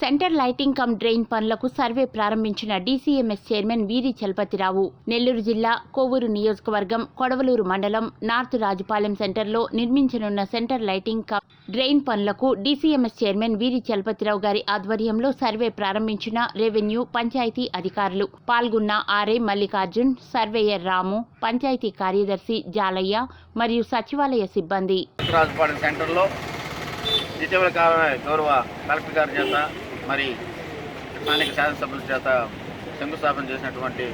Centre lighting cum drain పనులకు survey ప్రారంభించిన DCMS chairman Veeri Chalapathirao. Nellore జిల్లా కోవూరు నియోజకవర్గం కొడవలూరు మండలం నార్త్ రాజుపాలెం సెంటర్లో నిర్మించనున్న సెంటర్ లైటింగ్ కమ్ డ్రైన్ పనులకు డీసీఎంఎస్ చైర్మన్ వీరి చలపతిరావు గారి ఆధ్వర్యంలో సర్వే ప్రారంభించిన రెవెన్యూ పంచాయతీ అధికారులు పాల్గొన్న ఆర్ఏ మల్లికార్జున్ సర్వేయర్ రాము పంచాయతీ కార్యదర్శి జాలయ్య మరియు సచివాలయ సిబ్బంది. రాజపాలెం సెంటర్లో ఇటీవల కాలమే గౌరవ కలెక్టర్ గారి చేత మరి స్థానిక శాసనసభ్యుల చేత శంకుస్థాపన చేసినటువంటి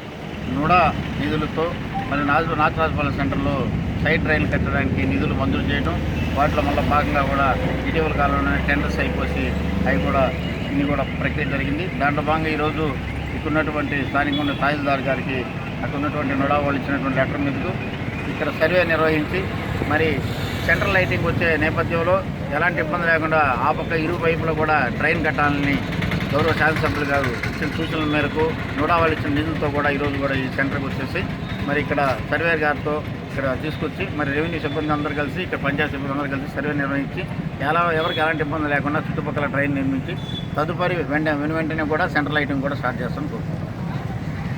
నుడా నిధులతో మరి నాజు నాగరాజపాలెం సెంటర్లో సైడ్ డ్రైన్లు కట్టడానికి నిధులు మంజూరు చేయడం వాటిలో మళ్ళీ భాగంగా కూడా ఇటీవల కాలంలోనే టెండర్స్ అయిపోసి అవి కూడా ఇన్ని కూడా ప్రక్రియ జరిగింది. దాంట్లో భాగంగా ఈరోజు ఇక్కడ ఉన్నటువంటి స్థానికంగా ఉన్న తహసీల్దార్ గారికి అక్కడ ఉన్నటువంటి నుడా వాళ్ళు ఇచ్చినటువంటి లెటర్ మీదకు ఇక్కడ సర్వే నిర్వహించి మరి సెంట్రల్ లైటింగ్ వచ్చే నేపథ్యంలో ఎలాంటి ఇబ్బంది లేకుండా ఆ పక్క ఇరు వైపులో కూడా ట్రైన్ కట్టాలని గౌరవ శాసనసభ్యులు గారు ఇచ్చిన సూచనల మేరకు నూడావాళ్ళు ఇచ్చిన నిధులతో కూడా ఈరోజు కూడా ఈ సెంటర్కి వచ్చేసి మరి ఇక్కడ సర్వేర్ గారితో ఇక్కడ తీసుకొచ్చి మరి రెవెన్యూ సిబ్బంది అందరూ కలిసి ఇక్కడ పంచాయతీ సిబ్బంది అందరూ కలిసి సర్వే నిర్వహించి ఎలా ఎవరికి ఎలాంటి ఇబ్బంది లేకుండా చుట్టుపక్కల ట్రైన్ నిర్మించి తదుపరి వెంట వెను వెంటనే కూడా సెంట్రల్ లైటింగ్ కూడా స్టార్ట్ చేస్తాను కోరుకుంటున్నాను